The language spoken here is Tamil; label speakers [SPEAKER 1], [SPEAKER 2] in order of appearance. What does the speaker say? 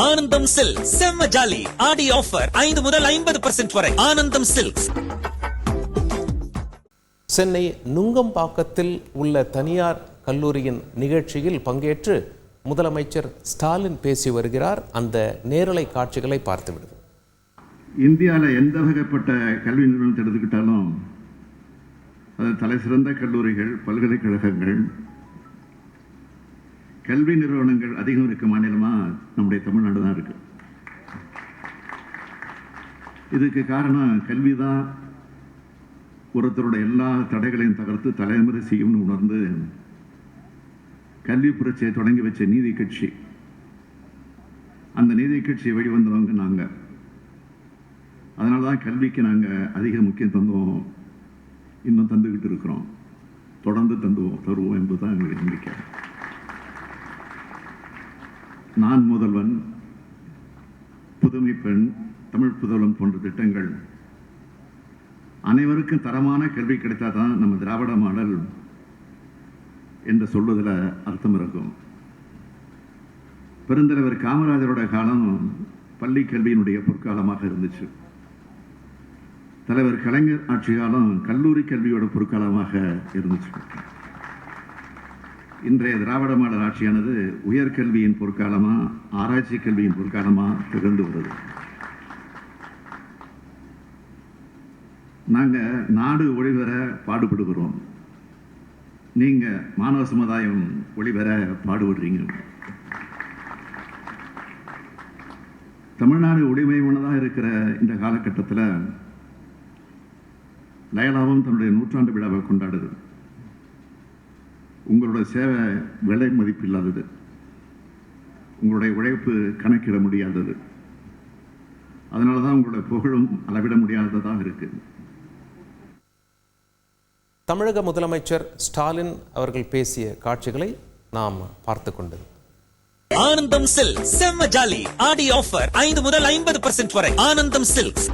[SPEAKER 1] ஆனந்தம் சில்க் செம்ம ஜாலி. ஆடி ஆஃபர் ஐந்து முதல் ஐம்பது பர்சன்ட் வரை. ஆனந்தம் சில்க்ஸ்
[SPEAKER 2] சென்னை நுங்கம்பாக்கத்தில் உள்ள தனியார் கல்லூரியின் நிகழ்ச்சியில் பங்கேற்று முதலமைச்சர் ஸ்டாலின் பேசி வருகிறார். அந்த நேரலை காட்சிகளை பார்த்து விடுவோம்
[SPEAKER 3] இந்தியாவில் எந்த வகைப்பட்ட கல்வி நிறுவனத்தை எடுத்துக்கிட்டாலும் அது தலை சிறந்த கல்லூரிகள் பல்கலைக்கழகங்கள் கல்வி நிறுவனங்கள் அதிகம் இருக்க மாநிலமாக நம்முடைய தமிழ்நாடு தான் இருக்கு. இதுக்கு காரணம் கல்வி தான் ஒருத்தரோட எல்லா தடைகளையும் தகர்த்து தலைமுறை செய்யும்னு உணர்ந்து கல்வி புரட்சியை தொடங்கி வச்ச நீதி கட்சி. அந்த நீதி கட்சியை வெளிவந்தவங்க நாங்கள் அதனால தான் கல்விக்கு நாங்கள் அதிக முக்கியம் தந்தோம் இன்னும் தந்துக்கிட்டு இருக்கிறோம். தொடர்ந்து தந்துவோம் தருவோம் என்பதுதான் எங்களுடைய நம்பிக்கை. நான் முதல்வன் புதுமை பெண் தமிழ் புதல்வன் போன்ற திட்டங்கள். அனைவருக்கும் தரமான கல்வி கிடைத்தாதான் நம்ம திராவிட மாடல் என்று சொல்வதில் அர்த்தம் இருக்கும். பெருந்தலைவர் காமராஜரோட காலம் பள்ளி கல்வியினுடைய பொற்காலமாக இருந்துச்சு. தலைவர் கலைஞர் ஆட்சி காலம் கல்லூரி கல்வியோட பொற்காலமாக இருந்துச்சு. இன்றைய திராவிட மாடல் ஆட்சியானது உயர்கல்வியின் பொற்காலமா ஆராய்ச்சி கல்வியின் பொற்காலமா திகழ்ந்து வருது. நாங்கள் நாடு ஒளிபெற பாடுபடுகிறோம். நீங்க மாணவ சமுதாயம் ஒளிபெற பாடுபடுறீங்க. தமிழ்நாடு ஒளிமயமானதாக இருக்கிற இந்த காலகட்டத்தில் லயலாவும் தன்னுடைய நூற்றாண்டு விழாவை கொண்டாடுது. உங்களோட சேவை விலை மதிப்பில்லாதது. உங்களுடைய உழைப்பு கணக்கிட முடியாதது. அதனால தான் உங்களோட புகழும் அளவிட முடியாததாக இருக்குது
[SPEAKER 2] தமிழக முதலமைச்சர் ஸ்டாலின் அவர்கள் பேசிய காட்சிகளை நாம் பார்த்து கொண்டது.
[SPEAKER 1] ஆனந்தம் சில்க் செம்ம ஜாலி. ஆடி ஆஃபர். ஐந்து முதல் ஐம்பது பர்சன்ட் வரை. ஆனந்தம் சில்க்ஸ்